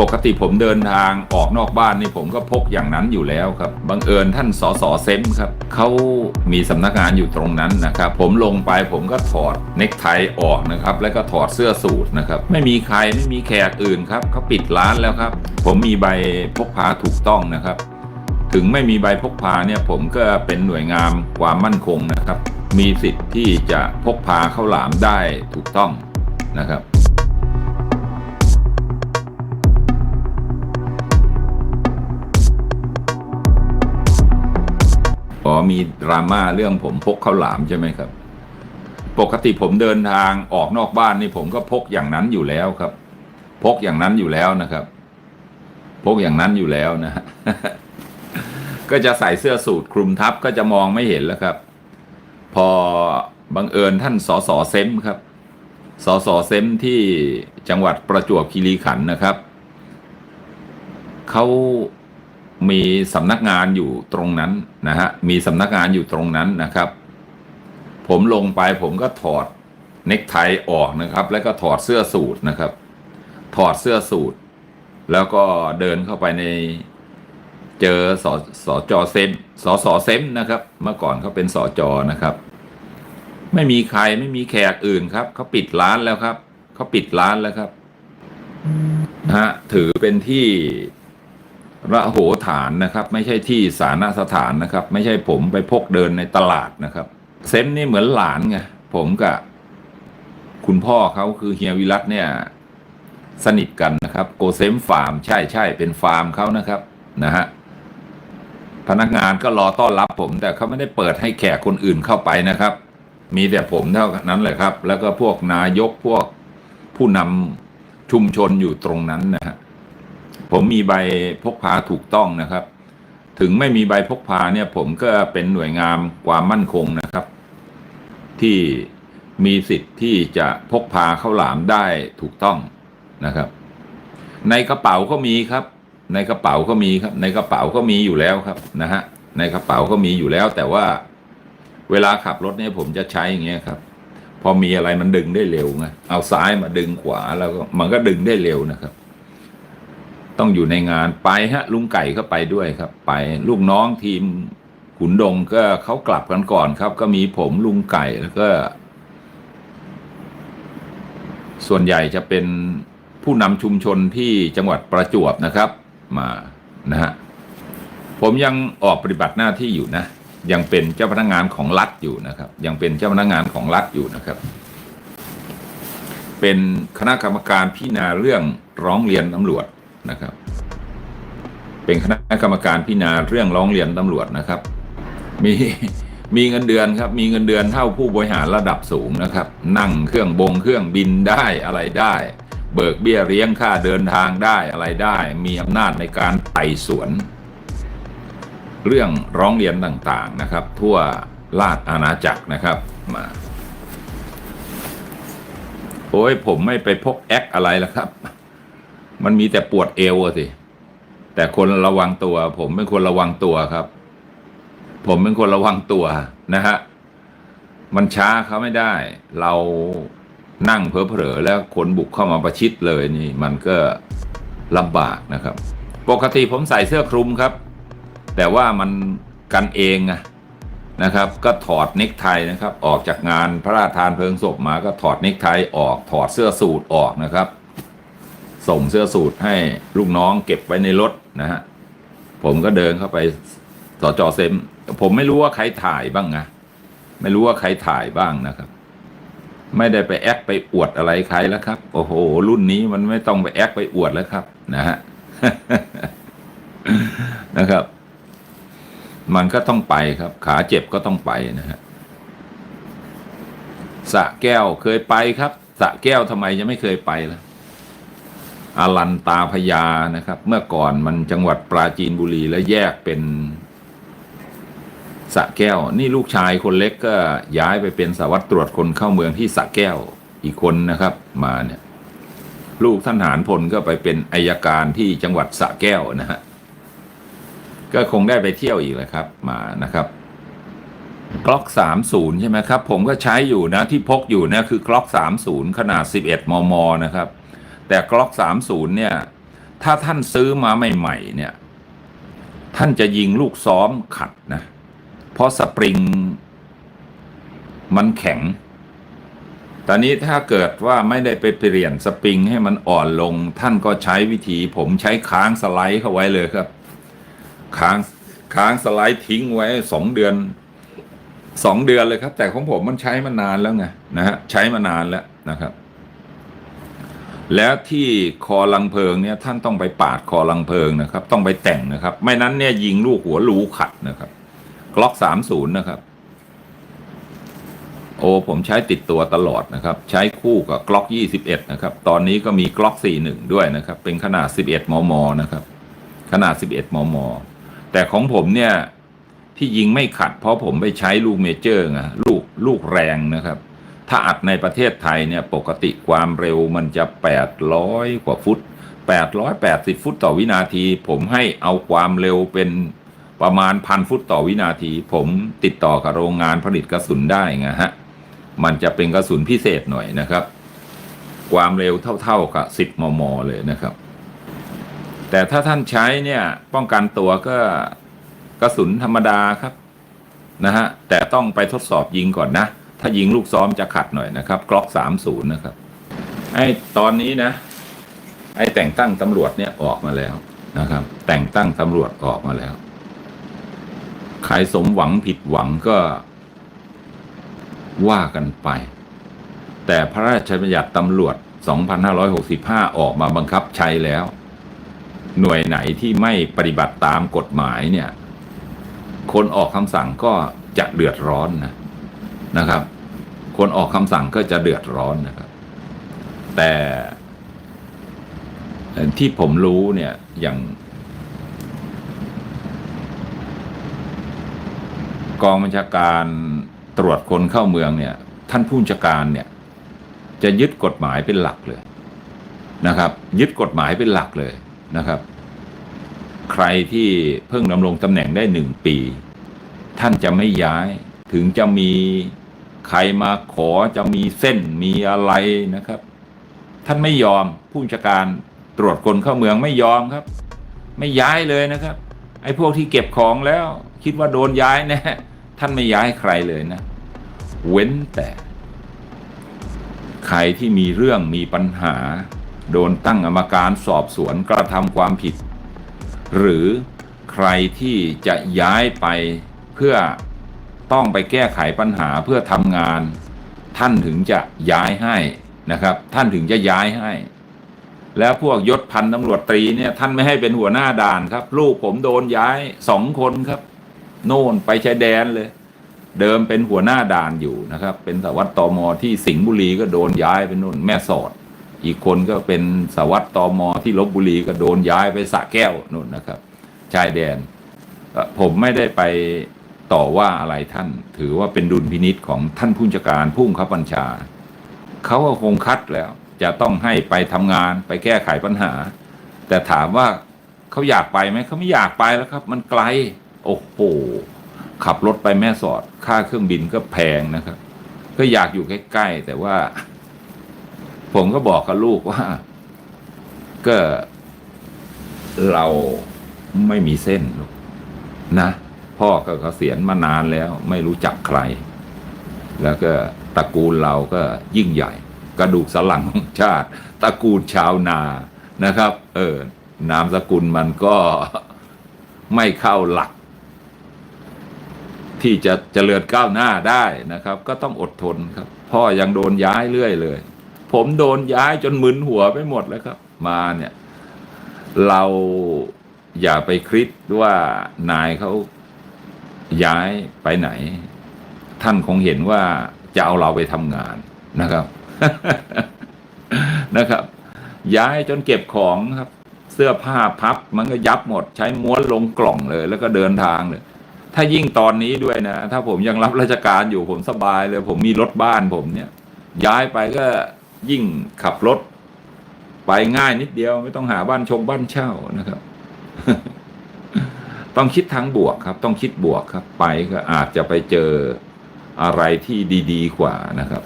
ปกติผมเดินทางออกนอกบ้านนี่ผมก็พกอย่างนั้นอยู่แล้วครับบังเอิญท่านสสเซมครับเขามีสำนักงานอยู่ตรงนั้นนะครับ ผมลงไปผมก็ถอดเนคไทออกนะครับ แล้วก็ถอดเสื้อสูทนะครับ ไม่มีใครไม่มีแขกอื่นครับเขาปิดร้านแล้วครับ ผมมีใบพกพาถูกต้องนะครับ ถึงไม่มีใบพกพาเนี่ยผมก็เป็นหน่วยงานความมั่นคงนะครับ มีสิทธิ์ที่จะพกพาเข้าหลามได้ถูกต้องนะครับ อ๋อมีดราม่าเรื่องผมพกข้าวหลามใช่ไหมครับ ปกติผมเดินทางออกนอกบ้านนี่ผมก็พกอย่างนั้นอยู่แล้วครับ พกอย่างนั้นอยู่แล้วนะครับ พกอย่างนั้นอยู่แล้วนะฮะก็จะใส่เสื้อสูทคลุมทับก็จะมองไม่เห็นแล้วครับ พอบังเอิญท่านสสเซมครับสสเซมที่จังหวัดประจวบคีรีขันธ์นะครับเขา มีสำนักงานอยู่ตรงนั้นนะฮะมีสำนักงานอยู่ตรงนั้นนะครับ ผมลงไปผมก็ถอดเนคไทออกนะครับ แล้วก็ถอดเสื้อสูทนะครับ ถอดเสื้อสูทแล้วก็เดินเข้าไปในเจอสอสจเซมสอสเซมนะครับ เมื่อก่อนเขาเป็นสจนะครับ ไม่มีใครไม่มีแขกอื่นครับเขาปิดร้านแล้วครับเขาปิดร้านแล้วครับนะฮะถือเป็นที่ ระโหฐานนะครับ ไม่ใช่ที่สาธารณสถานนะครับ ไม่ใช่ผมไปพกเดินในตลาดนะครับ เซมนี่เหมือนหลานไงผมกับคุณพ่อเขาคือเฮียวิรัตเนี่ย สนิทกันนะครับ โกเซมฟาร์ม ใช่ใช่เป็นฟาร์มเขานะครับนะฮะพนักงานก็รอต้อนรับผม แต่เขาไม่ได้เปิดให้แขกคนอื่นเข้าไปนะครับ มีแต่ผมเท่านั้นแหละครับ แล้วก็พวกนายกพวกผู้นำชุมชนอยู่ตรงนั้นนะฮะ ผมมีใบพกพาถูกต้องนะครับ ถึงไม่มีใบพกพาเนี่ย ผมก็เป็นหน่วยงานความมั่นคงนะครับ ที่มีสิทธิ์ที่จะพกพาเข้าหลามได้ถูกต้องนะครับ ในกระเป๋าก็มีครับ ในกระเป๋าก็มีครับ ในกระเป๋าก็มีอยู่แล้วครับนะฮะในกระเป๋าก็มีอยู่แล้ว แต่ว่าเวลาขับรถเนี่ยผมจะใช้อย่างเงี้ยครับ พอมีอะไรมันดึงได้เร็วไงเอาซ้ายมาดึงขวาแล้วก็มันก็ดึงได้เร็วนะครับ ต้องอยู่ในงานไปฮะ ลุงไก่ก็ไปด้วยครับ ไปลูกน้องทีมขุนดงก็เขากลับกันก่อนครับ ก็มีผมลุงไก่แล้วก็ ส่วนใหญ่จะเป็นผู้นำชุมชนที่จังหวัดประจวบนะครับ มานะฮะผมยังออกปฏิบัติหน้าที่อยู่นะ ยังเป็นเจ้าพนักงานของรัฐอยู่นะครับ ยังเป็นเจ้าพนักงานของรัฐอยู่นะครับ เป็นคณะกรรมการพิจารณาเรื่องร้องเรียนตำรวจ นะครับ เป็นคณะกรรมการพิจารณาเรื่องร้องเรียนตำรวจนะครับ มีมีเงินเดือนครับ มีเงินเดือนเท่าผู้บริหารระดับสูงนะครับ นั่งเครื่องบงเครื่องบินได้อะไรได้ เบิกเบี้ยเลี้ยงค่าเดินทางได้อะไรได้ มีอำนาจในการไต่สวน เรื่องร้องเรียนต่างๆนะครับ ทั่วราชอาณาจักรนะครับมาโอ้ยผมไม่ไปพกแอคอะไรแล้วครับ มันมีแต่ปวดเอวสิ แต่คนระวังตัว ผมเป็นคนระวังตัวครับ ผมเป็นคนระวังตัวนะฮะ มันช้าเขาไม่ได้ เรานั่งเผลอๆแล้วคนบุกเข้ามาประชิดเลยนี่ มันก็ลำบากนะครับ ปกติผมใส่เสื้อคลุมครับ แต่ว่ามันกันเองอะนะครับ ก็ถอดเนคไทนะครับ ออกจากงานพระราชทานเพลิงศพมาก็ถอดเนคไทออกถอดเสื้อสูทออกนะครับ ส่งเสื้อสูทให้ลูกน้องเก็บไว้ในรถนะฮะผมก็เดินเข้าไปสจเซม ผมไม่รู้ว่าใครถ่ายบ้างนะไม่รู้ว่าใครถ่ายบ้างนะครับ ไม่ได้ไปแอคไปอวดอะไรใครแล้วครับ โอ้โห รุ่นนี้มันไม่ต้องไปแอคไปอวดแล้วครับ นะฮะนะครับ มันก็ต้องไปครับ ขาเจ็บก็ต้องไปนะฮะสะแก้วเคยไปครับสะแก้วทำไมจะไม่เคยไปล่ะ อารันตาพญานะครับ เมื่อก่อนมันจังหวัดปราจีนบุรีแล้วแยกเป็นสะแก้ว นี่ลูกชายคนเล็กก็ย้ายไปเป็นสารวัตรตรวจคนเข้าเมืองที่สะแก้วอีกคนนะครับ มาเนี่ย ลูกท่านหารพลก็ไปเป็นอายการที่จังหวัดสะแก้วนะฮะก็คงได้ไปเที่ยวอีกแหละครับมานะครับกล็อกสามศูนย์ใช่ไหมครับ ผมก็ใช้อยู่นะที่พกอยู่เนี่ยคือกล็อกสามศูนย์ขนาดสิบเอ็ดมม นะครับ แต่กล็อก30เนี่ย ถ้าท่านซื้อมาใหม่ๆเนี่ย ท่านจะยิงลูกซ้อมขัดนะ เพราะสปริงมันแข็ง ตอนนี้ถ้าเกิดว่าไม่ได้ไปเปลี่ยนสปริงให้มันอ่อนลง ท่านก็ใช้วิธีผมใช้ค้างสไลด์เข้าไว้เลยครับ ค้างค้างสไลด์ทิ้งไว้สองเดือนสองเดือนเลยครับ แต่ของผมมันใช้มานานแล้วไงนะฮะใช้มานานแล้วนะครับ แล้วที่คอลังเพลิงเนี่ยท่านต้องไปปาดคอลังเพลิงนะครับ ต้องไปแต่งนะครับ ไม่นั้นเนี่ยยิงลูกหัวรูขัดนะครับกล็อกสามศูนย์นะครับ โอ้ผมใช้ติดตัวตลอดนะครับ ใช้คู่กับกล็อกยี่สิบเอ็ดนะครับ ตอนนี้ก็มีกล็อกสี่หนึ่งด้วยนะครับ เป็นขนาดสิบเอ็ดมมนะครับ ขนาดสิบเอ็ดมมแต่ของผมเนี่ยที่ยิงไม่ขัด เพราะผมไปใช้ลูกเมเจอร์ไงลูกลูกแรงนะครับ ถ้าอัดในประเทศไทยเนี่ยปกติความเร็วมันจะ 800 กว่าฟุต 880 ฟุตต่อวินาที ผมให้เอาความเร็วเป็นประมาณพันฟุตต่อวินาที ผมติดต่อกับโรงงานผลิตกระสุนได้ไงฮะ มันจะเป็นกระสุนพิเศษหน่อยนะครับ ความเร็วเท่าๆกับ 10 มม เลยนะครับ แต่ถ้าท่านใช้เนี่ยป้องกันตัวก็กระสุนธรรมดาครับนะฮะแต่ต้องไปทดสอบยิงก่อนนะ ถ้ายิงลูกซ้อมจะขัดหน่อยนะครับกล็อกสามศูนย์นะครับ ไอ้ตอนนี้นะ ไอ้แต่งตั้งตำรวจเนี่ยออกมาแล้วนะครับ แต่งตั้งตำรวจออกมาแล้ว ใครสมหวังผิดหวังก็ว่ากันไป แต่พระราชบัญญัติตำรวจ 2565 ออกมาบังคับใช้แล้ว หน่วยไหนที่ไม่ปฏิบัติตามกฎหมายเนี่ย คนออกคำสั่งก็จะเดือดร้อนนะ นะครับ คนออกคำสั่งก็จะเดือดร้อนนะครับ แต่ที่ผมรู้เนี่ยอย่างกองบัญชาการตรวจคนเข้าเมืองเนี่ย ท่านผู้บัญชาการเนี่ย จะยึดกฎหมายเป็นหลักเลยนะครับ ยึดกฎหมายเป็นหลักเลยนะครับ ใครที่เพิ่งดำรงตำแหน่งได้หนึ่งปี ท่านจะไม่ย้ายถึงจะมี ใครมาขอจะมีเส้นมีอะไรนะครับ ท่านไม่ยอมผู้บัญชการตรวจคนเข้าเมืองไม่ยอมครับ ไม่ย้ายเลยนะครับ ไอ้พวกที่เก็บของแล้ว คิดว่าโดนย้ายแน่ท่านไม่ย้ายใครเลยนะ เว้นแต่ ใครที่มีเรื่องมีปัญหา โดนตั้งกรรมการสอบสวนกระทำความผิด หรือใครที่จะย้ายไปเพื่อ ต้องไปแก้ไขปัญหาเพื่อทำงาน ท่านถึงจะย้ายให้นะครับ ท่านถึงจะย้ายให้ แล้วพวกยศพันตำรวจตรีเนี่ยท่านไม่ให้เป็นหัวหน้าด่านครับ ลูกผมโดนย้ายสองคนครับ โน่นไปชายแดนเลย เดิมเป็นหัวหน้าด่านอยู่นะครับ เป็นสารวัตรตมที่สิงห์บุรีก็โดนย้ายไปนู่นแม่สอดอีกคนก็เป็นสารวัตรตมที่ลบบุรีก็โดนย้ายไปสะแก้วนู่นนะครับ ชายแดนผมไม่ได้ไป ต่อว่าอะไรท่าน ถือว่าเป็นดุลพินิษของท่านผู้จัดการผู้บังคับบัญชา เขาก็คงคัดแล้ว จะต้องให้ไปทำงานไปแก้ไขปัญหา แต่ถามว่าเขาอยากไปไหมเขาไม่อยากไปแล้วครับ มันไกล โอ้โหขับรถไปแม่สอด ค่าเครื่องบินก็แพงนะครับ ก็อยากอยู่ใกล้ๆแต่ว่า ผมก็บอกกับลูกว่า ก็เราไม่มีเส้นนะ พ่อก็เกษียณมานานแล้วไม่รู้จักใคร แล้วก็ตระกูลเราก็ยิ่งใหญ่ กระดูกสันหลังของชาติตระกูลชาวนานะครับ เออนามสกุลมันก็ไม่เข้าหลัก ที่จะเจริญก้าวหน้าได้นะครับ ก็ต้องอดทนครับ พ่อยังโดนย้ายเรื่อยเลย ผมโดนย้ายจนมึนหัวไปหมดแล้วครับ มาเนี่ย เราอย่าไปคิดว่านายเขา ย้ายไปไหน ท่านคงเห็นว่าจะเอาเราไปทำงานนะครับนะครับ ย้ายจนเก็บของครับ เสื้อผ้าพับมันก็ยับหมด ใช้ม้วนลงกล่องเลย แล้วก็เดินทางเลยถ้ายิ่งตอนนี้ด้วยนะ ถ้าผมยังรับราชการอยู่ผมสบายเลย ผมมีรถบ้านผมเนี่ย ย้ายไปก็ยิ่งขับรถ ไปง่ายนิดเดียว ไม่ต้องหาบ้านชงบ้านเช่านะครับ ต้องคิดทางบวกครับ ต้องคิดบวกครับ ไปก็อาจจะไปเจออะไรที่ดี ๆ กว่านะครับ